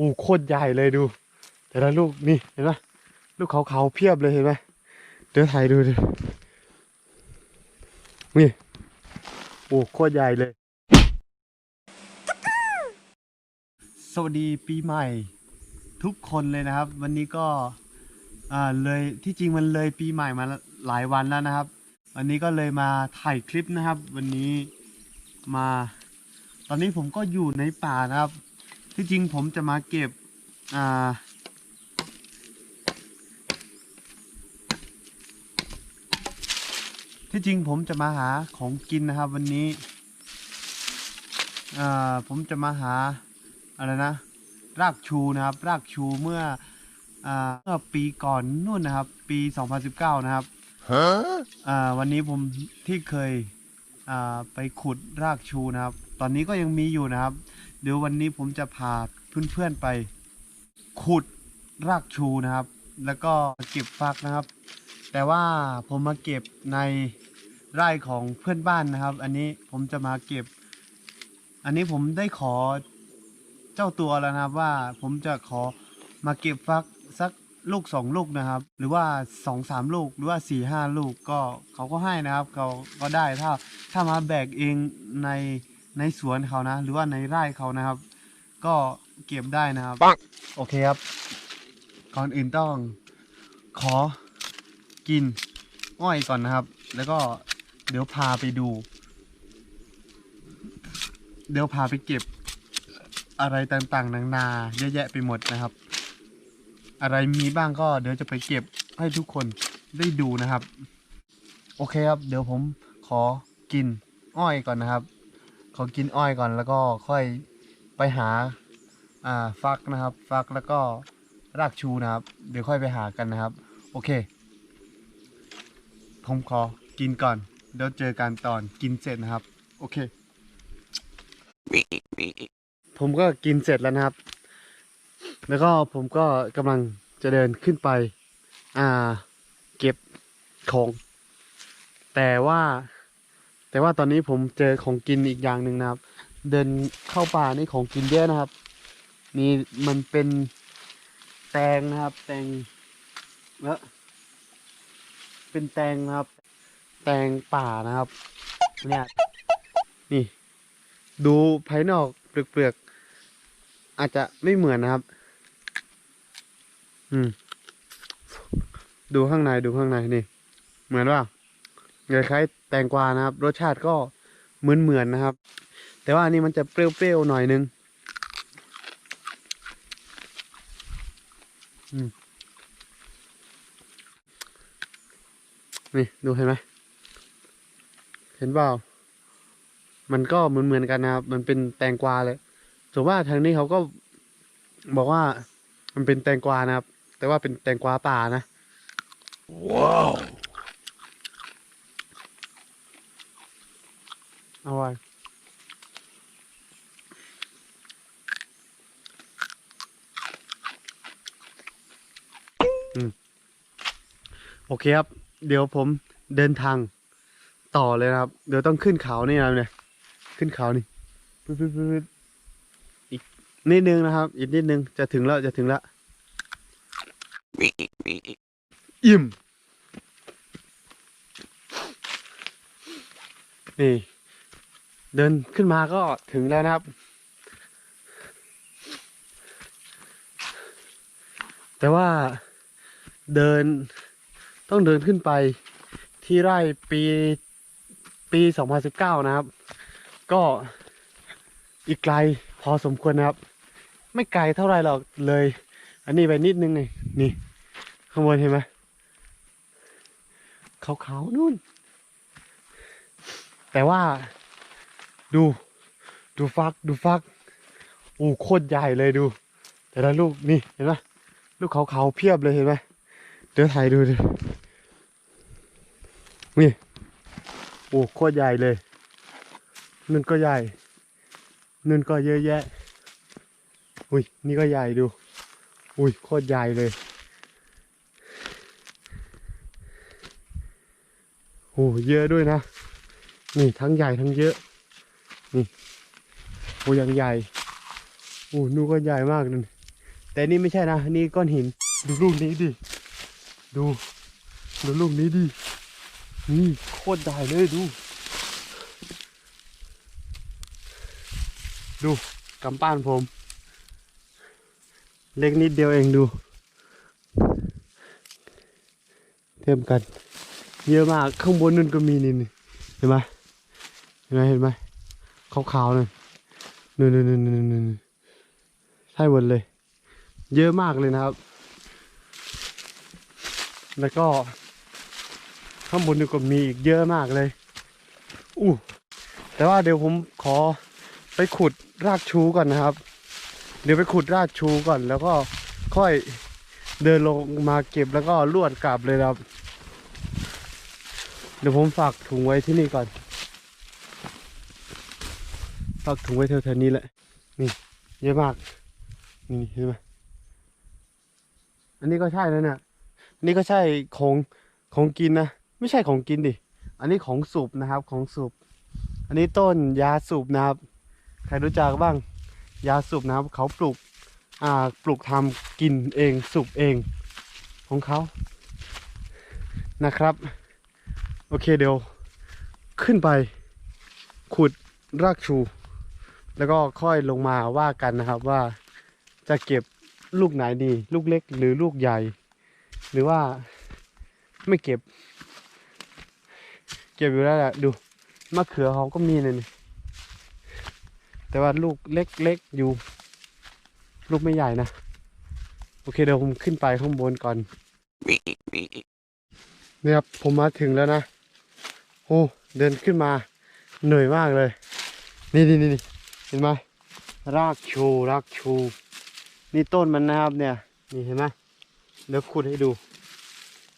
โอ้โคตรใหญ่เลยดู แต่ละลูกนี่เห็นไหมลูกขาวๆเพียบเลยเห็นไหมเดี๋ยวถ่ายดูดินี่โอ้โคตรใหญ่เลย สวัสดีปีใหม่ ทุกคนเลยนะครับ วันนี้ก็อ่าเลยที่จริงมันเลยปีใหม่มาหลายวันแล้วนะครับ วันนี้ก็เลยมาถ่ายคลิปนะครับ วันนี้มา ตอนนี้ผมก็อยู่ในป่านะครับ ที่จริงผมจะมาเก็บ อ่า ที่จริงผมจะมาหาของกินนะครับวันนี้ อ่า ผมจะมาหา อะไรนะ รากชูนะครับ รากชูเมื่อ อ่า เมื่อปีก่อนนู่นนะครับ ปี 2019 นะครับอ่า วันนี้ผมที่เคย อ่า ไปขุดรากชูนะครับ ตอนนี้ก็ยังมีอยู่นะครับ เดี๋ยววันนี้ผมจะพาเพื่อนๆไป ขุดรากชูนะครับ แล้วก็เก็บฟักนะครับ แต่ว่าผมมาเก็บในไร่ของเพื่อนบ้านนะครับ อันนี้ผมจะมาเก็บ อันนี้ผมได้ขอเจ้าตัวแล้วนะครับว่าผมจะขอมาเก็บฟักสักลูกสองลูกนะครับ หรือว่าสองสามลูกหรือว่าสี่ห้าลูกก็เขาก็ให้นะครับ เขาก็ได้ถ้าถ้ามาแบกเองใน ในสวนเขานะ หรือว่าในไร่เขานะครับ ก็เก็บได้นะครับปังโอเคครับ ก่อนอื่นต้องขอกินอ้อยก่อนนะครับ แล้วก็เดี๋ยวพาไปดู เดี๋ยวพาไปเก็บอะไรต่างๆนานาเยอะแยะไปหมดนะครับ อะไรมีบ้างก็เดี๋ยวจะไปเก็บให้ทุกคนได้ดูนะครับ โอเคครับ เดี๋ยวผมขอกินอ้อยก่อนนะครับ ขอกินอ้อยก่อนแล้วก็ค่อยไปหาอ่าฟักนะครับ ฟักแล้วก็รากชูนะครับ เดี๋ยวค่อยไปหากันนะครับ โอเค ผมขอกินก่อนเดี๋ยวเจอกันตอนกินเสร็จนะครับ โอเค ผมก็กินเสร็จแล้วนะครับ แล้วก็ผมก็กำลังจะเดินขึ้นไป อ่า เก็บของ แต่ว่า แต่ว่าตอนนี้ผมเจอของกินอีกอย่างหนึ่งนะครับ เดินเข้าป่านี่ของกินเยอะนะครับ นี่มันเป็นแตงนะครับ แตงแล้วเป็นแตงนะครับ แตงป่านะครับ เนี่ยนี่ ดูภายนอกเปลือกๆอาจจะไม่เหมือนนะครับ อืม ดูข้างในดูข้างในนี่ เหมือนว่าคล้ายๆ แตงกวานะครับ รสชาติก็เหมือนๆนนะครับ แต่ว่าอันนี้มันจะเปรี้ยวๆหน่อยนึงนี่ดูเห็นไหมเห็นเปล่ามันก็เหมือนเหมือนกันนะครับ มันเป็นแตงกวาเลยส่วนว่าทางนี้เขาก็บอกว่ามันเป็นแตงกวานะครับ แต่ว่าเป็นแตงกวาป่านะ ว้าว อาไว้อืมโอเคครับ เดี๋ยวผมเดินทางต่อเลยนะครับ เดี๋ยวต้องขึ้นเขานี่นะเนี่ย ขึ้นเขานี่ปึ๊บปึ๊บปึ๊บอีกนิดนึงนะครับ อีกนิดนึงจะถึงแล้วจะถึงแล้วอิ่มนี่ เดินขึ้นมาก็ถึงแล้วนะครับ แต่ว่าเดินต้องเดินขึ้นไปที่ไร่ปีปี 2019 นะครับ ก็อีกไกลพอสมควรนะครับ ไม่ไกลเท่าไรหรอกเลย อันนี้ไปนิดนึงนี่นี่ข้างบนเห็นไหมขาวๆนู่น แต่ว่า ดู ดูฟัก ดูฟัก โอ้โคตรใหญ่เลยดู แต่ละลูกนี่เห็นไหมลูกขาวๆเพียบเลยเห็นไหมเดี๋ยวถ่ายดูดินี่โอ้โคตรใหญ่เลยนั่นก็ใหญ่นั่นก็เยอะแยะ อุ้ยนี่ก็ใหญ่ดู อุ้ยโคตรใหญ่เลยโอ้เยอะด้วยนะ นี่ทั้งใหญ่ทั้งเยอะ นี่โอ้ยังใหญ่โอ้นูก็ใหญ่มากนั่นแต่นี่ไม่ใช่นะ นี่ก้อนหิน ดูลูกนี้ดิ ดู ดูลูกนี้ดิ นี่โคตรใหญ่เลยดู ดูกำปั้นผม เล็กนิดเดียวเองดู เทียมกัน เยอะมากข้างบนนั่นก็มีนี่เห็นไหมเห็นไหมเห็นไหม ขาวๆนั่นนู่นนู่นนู่นนู่นนู่นใช่หมดเลย เยอะมากเลยนะครับ แล้วก็ ข้างบนนี่ก็มีอีกเยอะมากเลย อู้แต่ว่าเดี๋ยวผมขอไปขุดรากชูก่อนนะครับ เดี๋ยวไปขุดรากชูก่อน แล้วก็ค่อยเดินลงมาเก็บแล้วก็ลวดกลับเลยครับ เดี๋ยวผมฝากถุงไว้ที่นี่ก่อน ฝากถุงไว้แถวๆนี้แหละ นี่เยอะมาก นี่เห็นไหมอันนี้ก็ใช่แล้วเนี่ยอันนี่ก็ใช่ของของกินนะ ไม่ใช่ของกินดิ อันนี้ของสูบนะครับ ของสูบ อันนี้ต้นยาสูบนะครับ ใครรู้จักบ้าง ยาสูบนะครับ เขาปลูก อ่า ปลูกทำกินเอง สูบเอง ของเขา นะครับ โอเคเดี๋ยว ขึ้นไป ขุดรากชู แล้วก็ค่อยลงมาว่ากันนะครับว่าจะเก็บลูกไหนดี ลูกเล็กหรือลูกใหญ่ หรือว่าไม่เก็บ เก็บอยู่แล้วแหละดูมะเขือเขาก็มีเลยนี่แต่ว่าลูกเล็กๆอยู่ ลูกไม่ใหญ่นะ โอเคเดี๋ยวผมขึ้นไปข้างบนก่อนนี่ครับผมมาถึงแล้วนะ โอ้ เดินขึ้นมา เหนื่อยมากเลย นี่นี่นี่ เห็นไหมรากชูรากชู นี่ต้นมันนะครับเนี่ยนี่เห็นไหมเดี๋ยวขุดให้ดู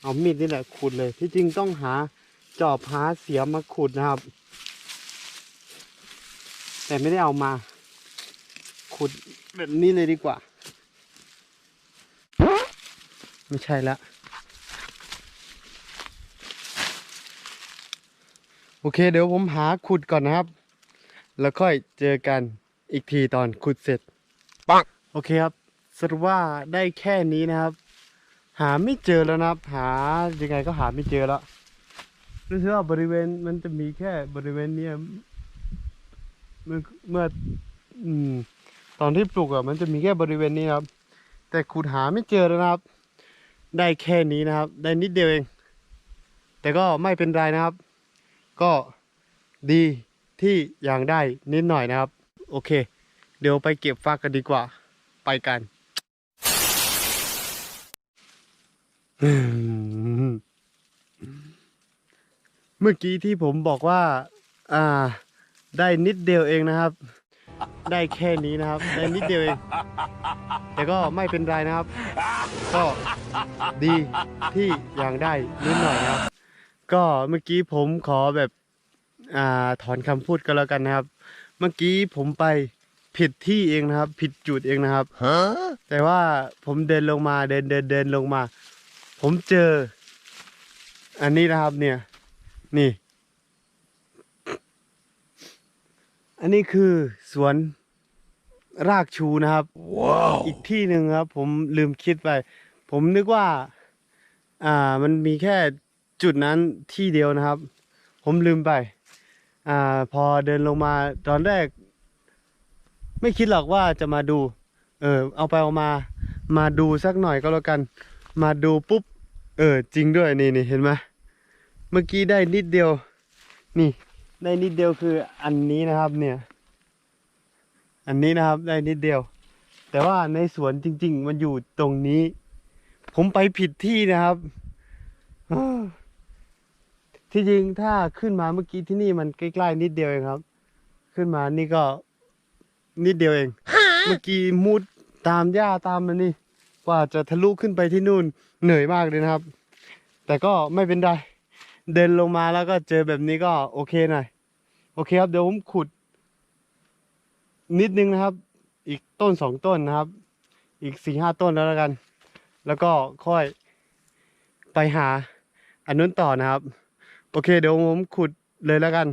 เอามีดนี่แหละขุดเลย ที่จริงต้องหาจอบหาเสียมมาขุดนะครับ แต่ไม่ได้เอามา ขุดแบบนี้เลยดีกว่า ไม่ใช่ละโอเค เดี๋ยวผมหาขุดก่อนนะครับ แล้วค่อยเจอกันอีกทีตอนขุดเสร็จปังโอเคครับสรุปว่าได้แค่นี้นะครับ หาไม่เจอแล้วนะครับ หายังไงก็หาไม่เจอแล้วรู้สึกว่าบริเวณมันจะมีแค่บริเวณเนี้ยเมื่อเมื่ออืม ตอนที่ปลูกอะมันจะมีแค่บริเวณนี้นะครับ แต่ขุดหาไม่เจอแล้วนะครับ ได้แค่นี้นะครับ ได้นิดเดียวเอง แต่ก็ไม่เป็นไรนะครับ ก็ดี ที่อยางได้นิดหน่อยนะครับ โอเค เดี๋ยวไปเก็บฟักกันดีกว่า ไปกันเมื่อกี้ที่ผมบอกว่า อ่า ได้นิดเดียวเองนะครับ ได้แค่นี้นะครับ ได้นิดเดียวเอง แต่ก็ไม่เป็นไรนะครับ ก็ดีที่ยางได้นิดหน่อยนะครับ ก็เมื่อกี้ผมขอแบบ อ่าถอนคำพูดกันแล้วกันนะครับ เมื่อกี้ผมไปผิดที่เองนะครับ ผิดจุดเองนะครับ Huh? แต่ว่าผมเดินลงมาเดินเดินเดินลงมา ผมเจอ อันนี้นะครับ เนี่ย นี่ อันนี้คือสวนรากชูนะครับ Wow. อีกที่หนึ่งครับ ผมลืมคิดไป ผมนึกว่า อ่า มันมีแค่จุดนั้นที่เดียวนะครับ ผมลืมไป อ่า พอเดินลงมาตอนแรก ไม่คิดหรอกว่าจะมาดู เออ เอาไปเอามา มาดูสักหน่อยก็แล้วกัน มาดูปุ๊บ เออ จริงด้วยนี่นี่เห็นไหมเมื่อกี้ได้นิดเดียว นี่ ได้นิดเดียวคืออันนี้นะครับ เนี่ย อันนี้นะครับได้นิดเดียว แต่ว่าในสวนจริง ๆ มันอยู่ตรงนี้ ผมไปผิดที่นะครับ ที่จริงถ้าขึ้นมาเมื่อกี้ที่นี่มันใกล้ๆนิดเดียวเองครับ ขึ้นมานี่ก็นิดเดียวเอง เมื่อกี้มุดตามหญ้าตามมันนี่กว่าจะทะลุขึ้นไปที่นู่นเหนื่อยมากเลยนะครับ แต่ก็ไม่เป็นไรเดินลงมาแล้วก็เจอแบบนี้ก็โอเคหน่อยโอเคครับเดี๋ยวผมขุด นิดนึงนะครับ อีกต้นสองต้นนะครับ อีกสี่ห้าต้นแล้วแล้วกัน แล้วก็ค่อยไปหาอันนู้นต่อนะครับ โอเค เดี๋ยวผมขุดเลยแล้วกัน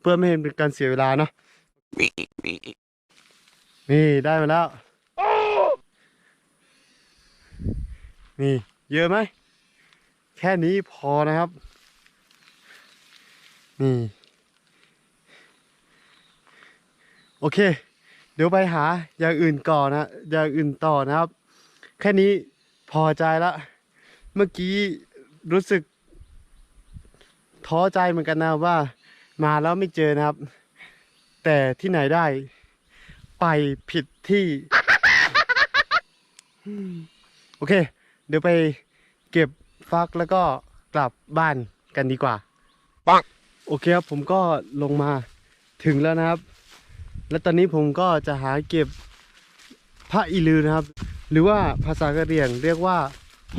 เพื่อไม่ให้เป็นการเสียเวลาเนาะนี่ได้มาแล้ว นี่ เยอะไหม แค่นี้พอนะครับ นี่ โอเค เดี๋ยวไปหาอย่างอื่นก่อนนะ อย่างอื่นต่อนะครับ แค่นี้พอใจละ เมื่อกี้รู้สึก ท้อใจเหมือนกันนะว่า มาแล้วไม่เจอนะครับ แต่ที่ไหนได้ ไปผิดที่ โอเค เดี๋ยวไปเก็บฟักแล้วก็กลับบ้านกันดีกว่าปังโอเคครับผมก็ลงมาถึงแล้วนะครับ และตอนนี้ผมก็จะหาเก็บพระอีลือนะครับ หรือว่าภาษากะเหรี่ยงเรียกว่า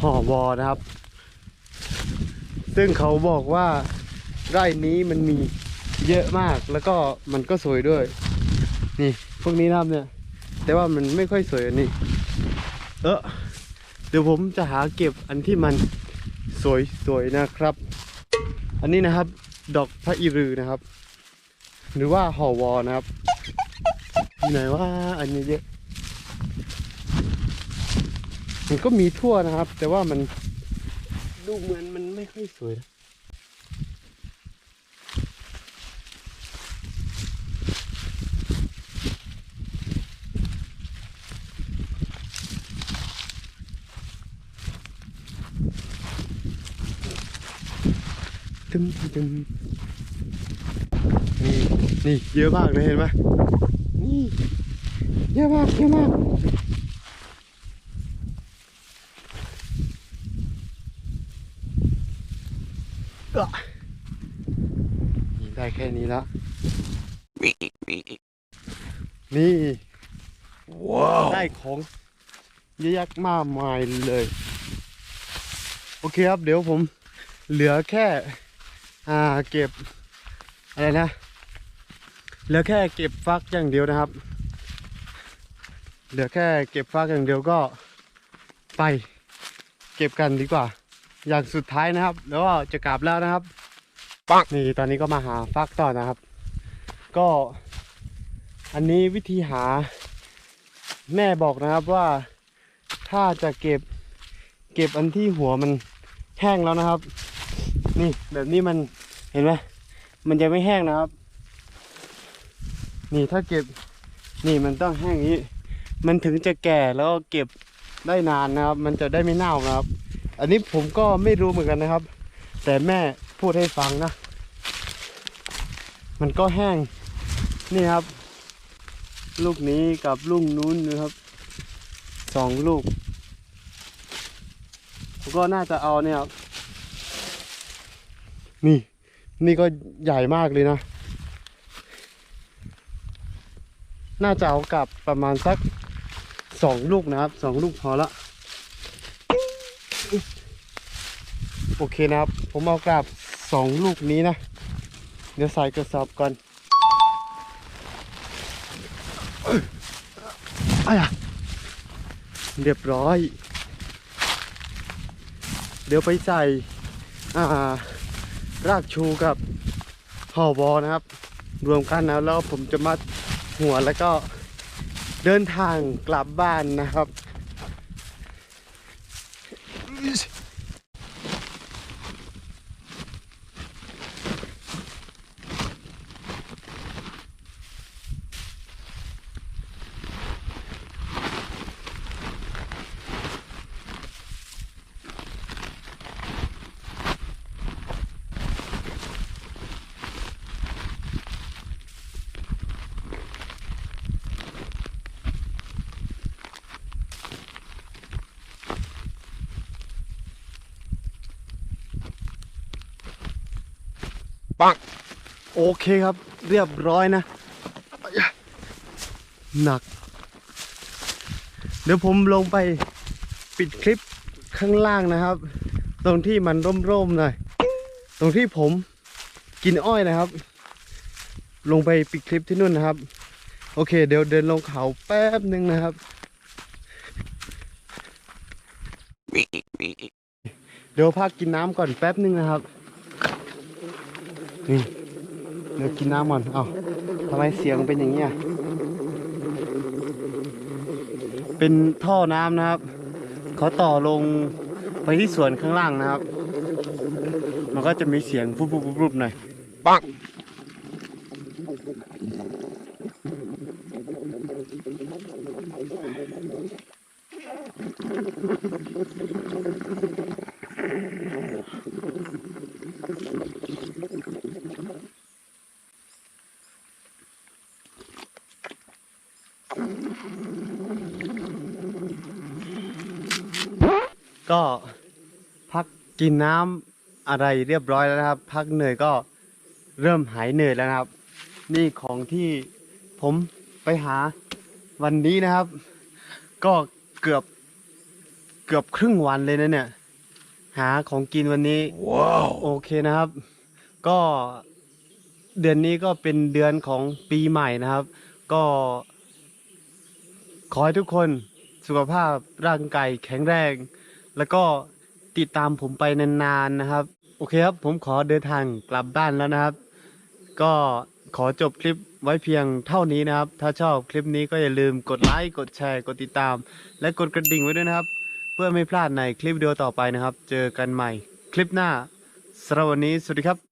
ห่อวอนะครับ ซึ่งเขาบอกว่าไร่นี้มันมีเยอะมากแล้วก็มันก็สวยด้วย นี่พวกนี้นะครับเนี่ย แต่ว่ามันไม่ค่อยสวยอันนี้ เออเดี๋ยวผมจะหาเก็บอันที่มันสวยๆนะครับ อันนี้นะครับ ดอกพระอีรือนะครับ หรือว่าห่อวอนะครับอยู่ไหนว่าอันนี้เยอะมันก็มีทั่วนะครับ แต่ว่ามัน ดูเหมือนมันไม่ค่อยสวยนะตึมตึมนี่นี่เยอะมากเลยเห็นไหมนี่เยอะมากเยอะมากเอ้อนี่ได้แค่นี้ละ นี่ ว้าว ได้ของเยอะแยะมากมายเลย โอเคครับ เดี๋ยวผมเหลือแค่ อ่า เก็บ อะไรนะ เหลือแค่เก็บฟักอย่างเดียวนะครับ เหลือแค่เก็บฟักอย่างเดียวก็ไป เก็บกันดีกว่า อย่างสุดท้ายนะครับ แล้วก็จะกลับแล้วนะครับ ปังนี่ตอนนี้ก็มาหาฟักต่อนะครับ ก็อันนี้วิธีหา แม่บอกนะครับว่าถ้าจะเก็บเก็บอันที่หัวมันแห้งแล้วนะครับ นี่แบบนี้มันเห็นไหมมันจะไม่แห้งนะครับ นี่ถ้าเก็บนี่มันต้องแห้งนี้ มันถึงจะแก่แล้วเก็บได้นานนะครับ มันจะได้ไม่เน่านะครับ อันนี้ผมก็ไม่รู้เหมือนกันนะครับ แต่แม่ พูดให้ฟังนะ มันก็แห้ง นี่ครับ ลูกนี้กับลูกนู้นนะครับ สองลูกผมก็น่าจะเอาเนี่ยครับ นี่ นี่ก็ใหญ่มากเลยนะ น่าจะเอากลับประมาณสักสองลูกนะครับสองลูกพอละโอเคนะครับ ผมเอากลับ สองลูกนี้นะ เดี๋ยวใส่กระสอบก่อนอ้ายะเรียบร้อย เดี๋ยวไปใส่อ่ารากชูกับห่อบอนะครับ รวมกันนะแล้วผมจะมัดหัวแล้วก็เดินทางกลับบ้านนะครับ ปัง โอเคครับ เรียบร้อยนะ หนัก เดี๋ยวผมลงไปปิดคลิปข้างล่างนะครับ ตรงที่มันร่มๆหน่อย ตรงที่ผมกินอ้อยนะครับ ลงไปปิดคลิปที่นู่นนะครับ โอเค เดี๋ยวเดินลงเขาแป๊บหนึ่งนะครับ เดี๋ยวพักกินน้ำก่อนแป๊บหนึ่งนะครับนี่ เดี๋ยวกินน้ำก่อน เอ้าทำไมเสียงเป็นอย่างนี้อะเป็นท่อน้ำนะครับ เขาต่อลงไปที่สวนข้างล่างนะครับ มันก็จะมีเสียงปุ๊บปุ๊บปุ๊บปุ๊บหน่อย bonk, ก็พักกินน้ำอะไรเรียบร้อยแล้วนะครับ พักเหนื่อยก็เริ่มหายเหนื่อยแล้วนะครับ นี่ของที่ผมไปหาวันนี้นะครับ ก็เกือบเกือบครึ่งวันเลยนะเนี่ย หาของกินวันนี้ wow, โอเคนะครับ ก็เดือนนี้ก็เป็นเดือนของปีใหม่นะครับ ก็ขอให้ทุกคนสุขภาพร่างกายแข็งแรง แล้วก็ติดตามผมไปนานๆนะครับ โอเคครับ ผมขอเดินทางกลับบ้านแล้วนะครับ ก็ขอจบคลิปไว้เพียงเท่านี้นะครับ ถ้าชอบคลิปนี้ก็อย่าลืมกดไลค์ กดแชร์ กดติดตาม และกดกระดิ่งไว้ด้วยนะครับ เพื่อไม่พลาดในคลิปวิดีโอต่อไปนะครับ เจอกันใหม่คลิปหน้าสำหรับวันนี้สวัสดีครับ